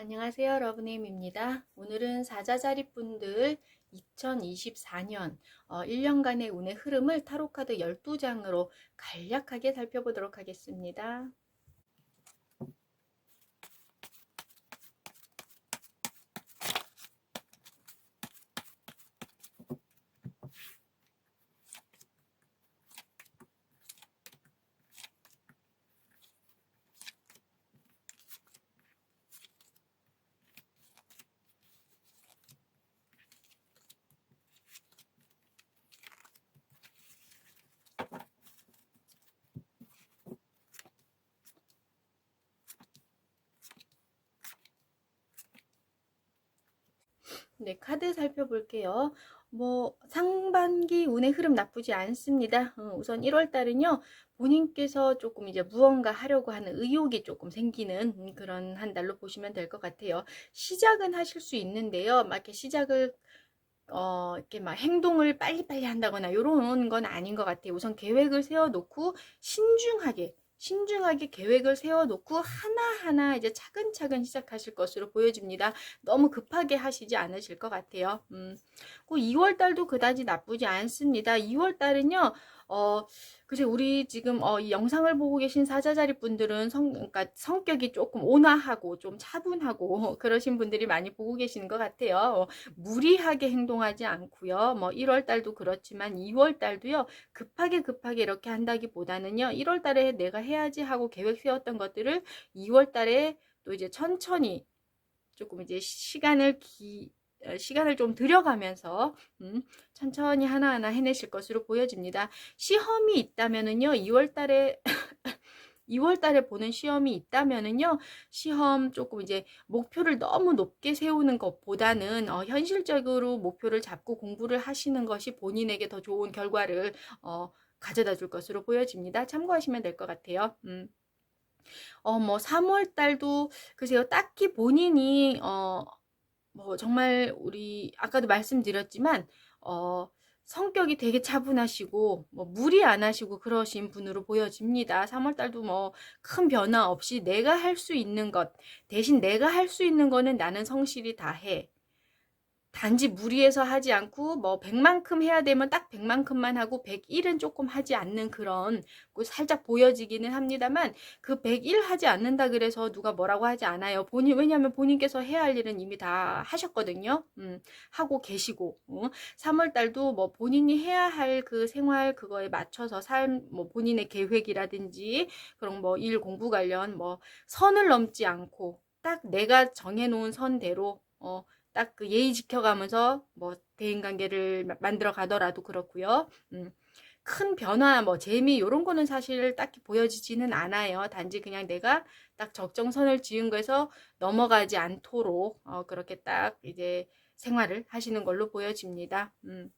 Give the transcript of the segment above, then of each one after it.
안녕하세요. 러브네임입니다. 오늘은 사자자리 분들 2024년 어, 1년간의 운의 흐름을 타로카드 12장으로 간략하게 살펴보도록 하겠습니다. 네, 카드 살펴볼게요. 뭐 상반기 운의 흐름 나쁘지 않습니다. 어, 우선 1월 달은요. 본인께서 조금 이제 무언가 하려고 하는 의욕이 조금 생기는 음, 그런 한 달로 보시면 될 것 같아요. 시작은 하실 수 있는데요. 막 이렇게 시작을 어, 이렇게 막 행동을 빨리빨리 한다거나 이런 건 아닌 것 같아요. 우선 계획을 세워놓고 신중하게 신중하게 계획을 세워놓고 하나하나 이제 차근차근 시작하실 것으로 보여집니다. 너무 급하게 하시지 않으실 것 같아요. 음. 2월 달도 그다지 나쁘지 않습니다. 2월 달은요, 어, 그제 우리 지금 어, 이 영상을 보고 계신 사자자리 분들은 성, 그러니까 성격이 조금 온화하고 좀 차분하고 그러신 분들이 많이 보고 계시는 것 같아요. 어, 무리하게 행동하지 않고요. 뭐 1월 달도 그렇지만 2월 달도요. 급하게 급하게 이렇게 한다기 보다는요. 1월 달에 내가 해야지 하고 계획 세웠던 것들을 2월 달에 또 이제 천천히 조금 이제 시간을 기, 어, 시간을 좀 들여가면서 음, 천천히 하나하나 해내실 것으로 보여집니다. 시험이 있다면은요, 2월 달에 2월 달에 보는 시험이 있다면은요, 시험 조금 이제 목표를 너무 높게 세우는 것보다는 어, 현실적으로 목표를 잡고 공부를 하시는 것이 본인에게 더 좋은 결과를 어, 가져다 줄 것으로 보여집니다. 참고하시면 될 것 같아요. 음. 어, 뭐, 3월 달도, 글쎄요, 딱히 본인이, 어, 뭐 정말 우리 아까도 말씀드렸지만 어 성격이 되게 차분하시고 뭐 무리 안 하시고 그러신 분으로 보여집니다. 3월 달도 뭐 큰 변화 없이 내가 할 수 있는 것 대신 내가 할 수 있는 거는 나는 성실히 다 해. 단지 무리해서 하지 않고 뭐 100만큼 해야 되면 딱 100만큼만 하고 101은 조금 하지 않는 그런 살짝 보여지기는 합니다만 그 101 하지 않는다 그래서 누가 뭐라고 하지 않아요. 본인 왜냐하면 본인께서 해야 할 일은 이미 다 하셨거든요. 음, 하고 계시고 어? 3월 달도 뭐 본인이 해야 할 그 생활 그거에 맞춰서 삶 뭐 본인의 계획이라든지 그런 뭐 일 공부 관련 뭐 선을 넘지 않고 딱 내가 정해놓은 선대로 어 딱 그 예의 지켜가면서 뭐 대인관계를 만들어 가더라도 그렇고요. 음. 큰 변화, 뭐 재미 이런 거는 사실 딱히 보여지지는 않아요. 단지 그냥 내가 딱 적정선을 지은 거에서 넘어가지 않도록 어, 그렇게 딱 이제 생활을 하시는 걸로 보여집니다. 음.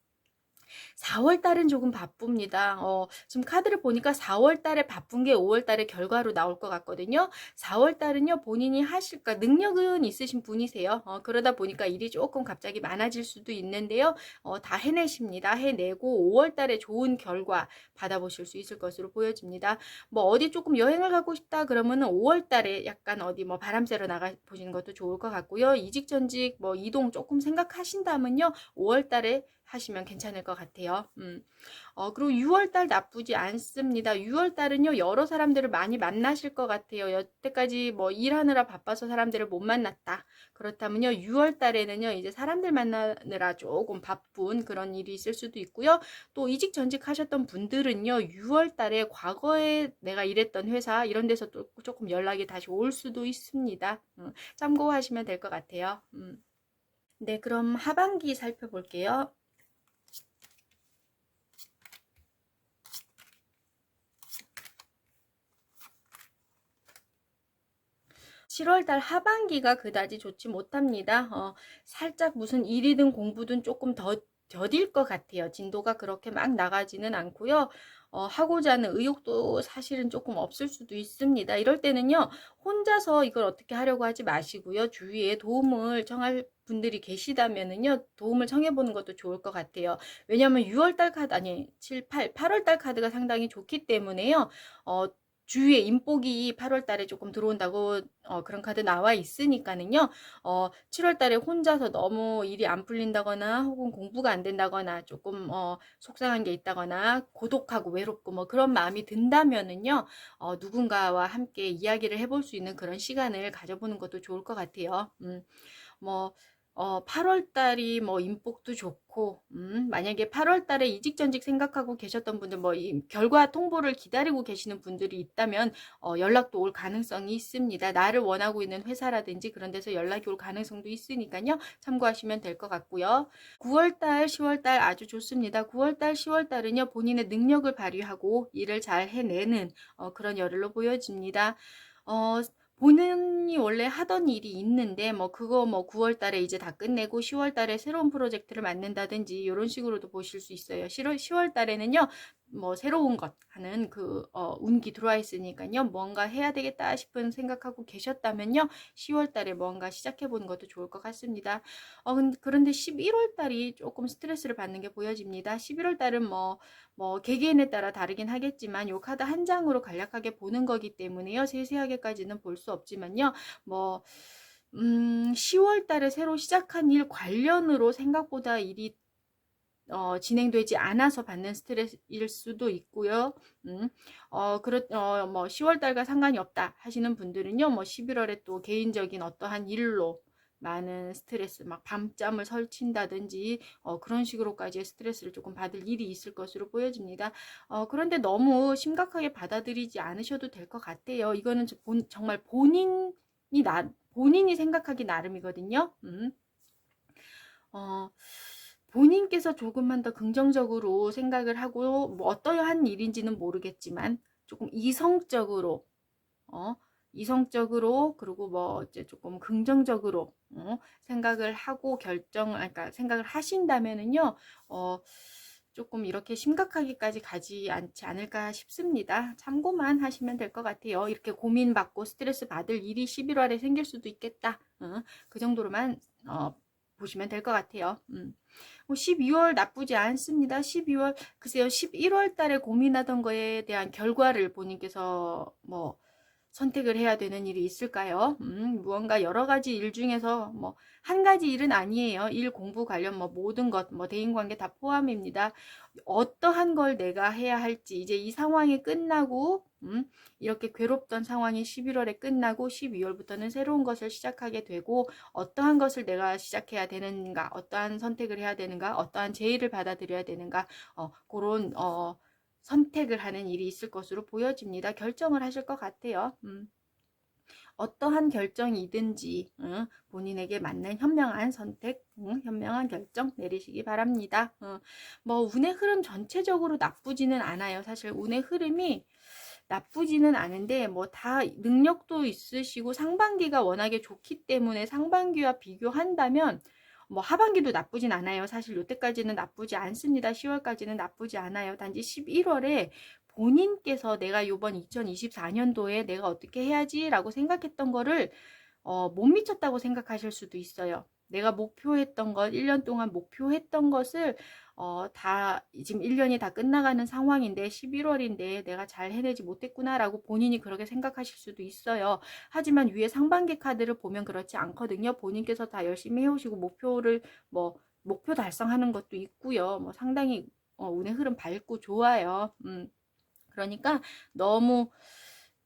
4월 달은 조금 바쁩니다. 어, 지금 카드를 보니까 4월 달에 바쁜 게 5월 달에 결과로 나올 것 같거든요. 4월 달은요, 본인이 하실까, 능력은 있으신 분이세요. 어, 그러다 보니까 일이 조금 갑자기 많아질 수도 있는데요. 어, 다 해내십니다. 해내고 5월 달에 좋은 결과 받아보실 수 있을 것으로 보여집니다. 뭐 어디 조금 여행을 가고 싶다 그러면은 5월 달에 약간 어디 뭐 바람 쐬러 나가 보시는 것도 좋을 것 같고요. 이직 전직 뭐 이동 조금 생각하신다면요. 5월 달에 하시면 괜찮을 것 같아요. 음. 어, 그리고 6월달 나쁘지 않습니다. 6월달은요, 여러 사람들을 많이 만나실 것 같아요. 여태까지 뭐 일하느라 바빠서 사람들을 못 만났다. 그렇다면요, 6월달에는요, 이제 사람들 만나느라 조금 바쁜 그런 일이 있을 수도 있고요. 또 이직 전직 하셨던 분들은요, 6월달에 과거에 내가 일했던 회사 이런 데서 또 조금 연락이 다시 올 수도 있습니다. 음, 참고하시면 될 것 같아요. 음. 네, 그럼 하반기 살펴볼게요. 7월달 하반기가 그다지 좋지 못합니다. 어, 살짝 무슨 일이든 공부든 조금 더 더딜 것 같아요. 진도가 그렇게 막 나가지는 않고요. 어, 하고자 하는 의욕도 사실은 조금 없을 수도 있습니다. 이럴 때는요, 혼자서 이걸 어떻게 하려고 하지 마시고요. 주위에 도움을 청할 분들이 계시다면은요, 도움을 청해보는 것도 좋을 것 같아요. 왜냐하면 6월달 카드, 아니, 7, 8, 8월달 카드가 상당히 좋기 때문에요. 어, 주위에 인복이 8월 달에 조금 들어온다고 어, 그런 카드 나와 있으니까는요. 어, 7월 달에 혼자서 너무 일이 안 풀린다거나 혹은 공부가 안 된다거나 조금 어, 속상한 게 있다거나 고독하고 외롭고 뭐 그런 마음이 든다면은요. 어, 누군가와 함께 이야기를 해볼 수 있는 그런 시간을 가져보는 것도 좋을 것 같아요. 음, 뭐 어, 8월 달이 뭐 인복도 좋고, 음, 만약에 8월 달에 이직 전직 생각하고 계셨던 분들, 뭐, 이 결과 통보를 기다리고 계시는 분들이 있다면, 어, 연락도 올 가능성이 있습니다. 나를 원하고 있는 회사라든지 그런 데서 연락이 올 가능성도 있으니까요. 참고하시면 될 것 같고요. 9월 달, 10월 달 아주 좋습니다. 9월 달, 10월 달은요, 본인의 능력을 발휘하고 일을 잘 해내는, 어, 그런 열흘로 보여집니다. 어, 본인이 원래 하던 일이 있는데 뭐 그거 뭐 9월 달에 이제 다 끝내고 10월 달에 새로운 프로젝트를 맡는다든지 이런 식으로도 보실 수 있어요. 10월, 10월 달에는요. 뭐 새로운 것 하는 그 어, 운기 들어와 있으니까요. 뭔가 해야 되겠다 싶은 생각하고 계셨다면요. 10월 달에 뭔가 시작해 보는 것도 좋을 것 같습니다. 어, 그런데 11월 달이 조금 스트레스를 받는 게 보여집니다. 11월 달은 뭐, 뭐, 개개인에 따라 다르긴 하겠지만, 요 카드 한 장으로 간략하게 보는 거기 때문에요. 세세하게까지는 볼 수 없지만요. 뭐, 음, 10월 달에 새로 시작한 일 관련으로 생각보다 일이 어, 진행되지 않아서 받는 스트레스일 수도 있고요. 음, 어, 그렇, 어, 뭐, 10월달과 상관이 없다 하시는 분들은요, 뭐, 11월에 또 개인적인 어떠한 일로 많은 스트레스, 막 밤잠을 설친다든지, 어, 그런 식으로까지의 스트레스를 조금 받을 일이 있을 것으로 보여집니다. 어, 그런데 너무 심각하게 받아들이지 않으셔도 될 것 같아요. 이거는 본, 정말 본인이 나, 본인이 생각하기 나름이거든요. 음. 어, 본인께서 조금만 더 긍정적으로 생각을 하고 뭐 어떠한 일인지는 모르겠지만 조금 이성적으로 어 이성적으로 그리고 뭐 이제 조금 긍정적으로 어, 생각을 하고 결정 그러니까 생각을 하신다면은요 어 조금 이렇게 심각하게까지 가지 않지 않을까 싶습니다. 참고만 하시면 될 것 같아요. 이렇게 고민받고 스트레스 받을 일이 11월에 생길 수도 있겠다. 어, 그 정도로만 어, 보시면 될 것 같아요. 음. 12월 뭐 나쁘지 않습니다. 12월 글쎄요 11월 달에 고민하던 거에 대한 결과를 본인께서 뭐 선택을 해야 되는 일이 있을까요? 음, 무언가 여러 가지 일 중에서 뭐 한 가지 일은 아니에요. 일 공부 관련 뭐 모든 것, 뭐 대인 관계 다 포함입니다. 어떠한 걸 내가 해야 할지 이제 이 상황이 끝나고 음, 이렇게 괴롭던 상황이 11월에 끝나고 12월부터는 새로운 것을 시작하게 되고 어떠한 것을 내가 시작해야 되는가, 어떠한 선택을 해야 되는가, 어떠한 제의를 받아들여야 되는가, 어, 그런 어. 선택을 하는 일이 있을 것으로 보여집니다. 결정을 하실 것 같아요. 음. 어떠한 결정이든지 응, 본인에게 맞는 현명한 선택, 응, 현명한 결정 내리시기 바랍니다. 응. 뭐 운의 흐름 전체적으로 나쁘지는 않아요. 사실 운의 흐름이 나쁘지는 않은데 뭐 다 능력도 있으시고 상반기가 워낙에 좋기 때문에 상반기와 비교한다면 뭐 하반기도 나쁘진 않아요. 사실 요때까지는 나쁘지 않습니다. 10월까지는 나쁘지 않아요. 단지 11월에 본인께서 내가 요번 2024년도에 내가 어떻게 해야지라고 생각했던 거를 어, 못 미쳤다고 생각하실 수도 있어요. 내가 목표했던 것, 1년 동안 목표했던 것을 어, 다 지금 1년이 다 끝나가는 상황인데 11월인데 내가 잘 해내지 못했구나라고 본인이 그렇게 생각하실 수도 있어요. 하지만 위에 상반기 카드를 보면 그렇지 않거든요. 본인께서 다 열심히 해오시고 목표를 뭐 목표 달성하는 것도 있고요. 뭐 상당히 어, 운의 흐름 밝고 좋아요. 음. 그러니까 너무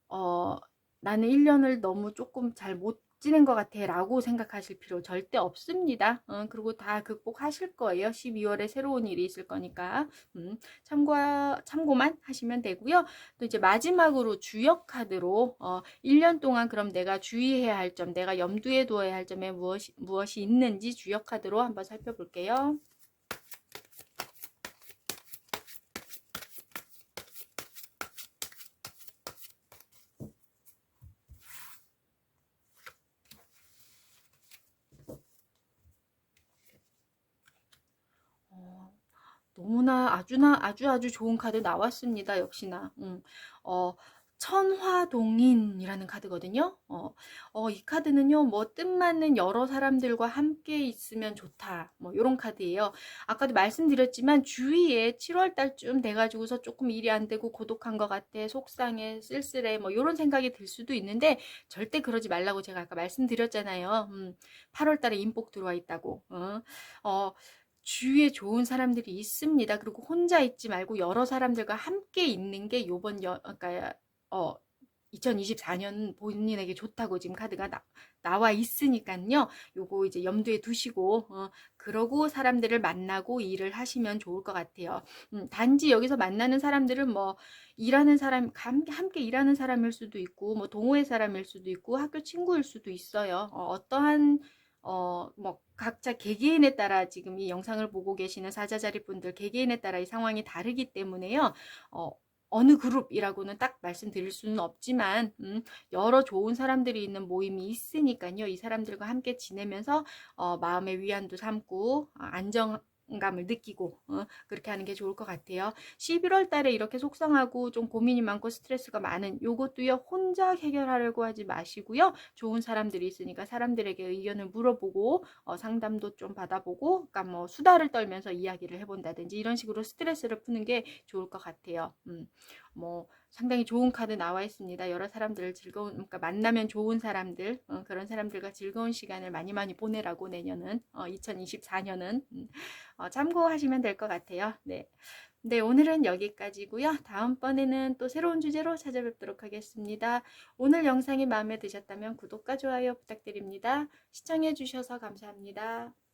어 나는 1년을 너무 조금 잘 못 지낸 것 같아 라고 생각하실 필요 절대 없습니다. 어, 그리고 다 극복하실 거예요. 12월에 새로운 일이 있을 거니까 음, 참고, 참고만 하시면 되고요. 또 이제 마지막으로 주역 카드로 어, 1년 동안 그럼 내가 주의해야 할 점, 내가 염두에 두어야 할 점에 무엇이, 무엇이 있는지 주역 카드로 한번 살펴볼게요. 너무나 아주나 아주 아주 좋은 카드 나왔습니다. 역시나. 음, 어, 천화동인이라는 카드거든요. 어, 어, 이 카드는요, 뭐, 뜻맞는 여러 사람들과 함께 있으면 좋다. 뭐, 요런 카드예요. 아까도 말씀드렸지만, 주위에 7월달쯤 돼가지고서 조금 일이 안 되고 고독한 것 같아, 속상해, 쓸쓸해, 뭐, 요런 생각이 들 수도 있는데, 절대 그러지 말라고 제가 아까 말씀드렸잖아요. 음, 8월달에 인복 들어와 있다고. 어, 어, 주위에 좋은 사람들이 있습니다. 그리고 혼자 있지 말고 여러 사람들과 함께 있는 게 요번 여, 그러니까 어 2024년 본인에게 좋다고 지금 카드가 나, 나와 있으니까요. 요거 이제 염두에 두시고 어, 그러고 사람들을 만나고 일을 하시면 좋을 것 같아요. 음, 단지 여기서 만나는 사람들은 뭐 일하는 사람 함께, 일하는 사람일 수도 있고 뭐 동호회 사람일 수도 있고 학교 친구일 수도 있어요. 어, 어떠한 어, 뭐, 각자 개개인에 따라 지금 이 영상을 보고 계시는 사자자리 분들 개개인에 따라 이 상황이 다르기 때문에요. 어, 어느 그룹이라고는 딱 말씀드릴 수는 없지만 음, 여러 좋은 사람들이 있는 모임이 있으니까요. 이 사람들과 함께 지내면서 어, 마음의 위안도 삼고 어, 안정 감을 느끼고 어, 그렇게 하는 게 좋을 것 같아요. 11월 달에 이렇게 속상하고 좀 고민이 많고 스트레스가 많은 요것도요. 혼자 해결하려고 하지 마시고요. 좋은 사람들이 있으니까 사람들에게 의견을 물어보고 어, 상담도 좀 받아보고 그러니까 뭐 수다를 떨면서 이야기를 해본다든지 이런 식으로 스트레스를 푸는 게 좋을 것 같아요. 음, 뭐 상당히 좋은 카드 나와 있습니다. 여러 사람들을 즐거운 그러니까 만나면 좋은 사람들 어, 그런 사람들과 즐거운 시간을 많이 많이 보내라고 내년은 어, 2024년은 음, 어, 참고하시면 될 것 같아요. 네. 네, 오늘은 여기까지고요. 다음번에는 또 새로운 주제로 찾아뵙도록 하겠습니다. 오늘 영상이 마음에 드셨다면 구독과 좋아요 부탁드립니다. 시청해 주셔서 감사합니다.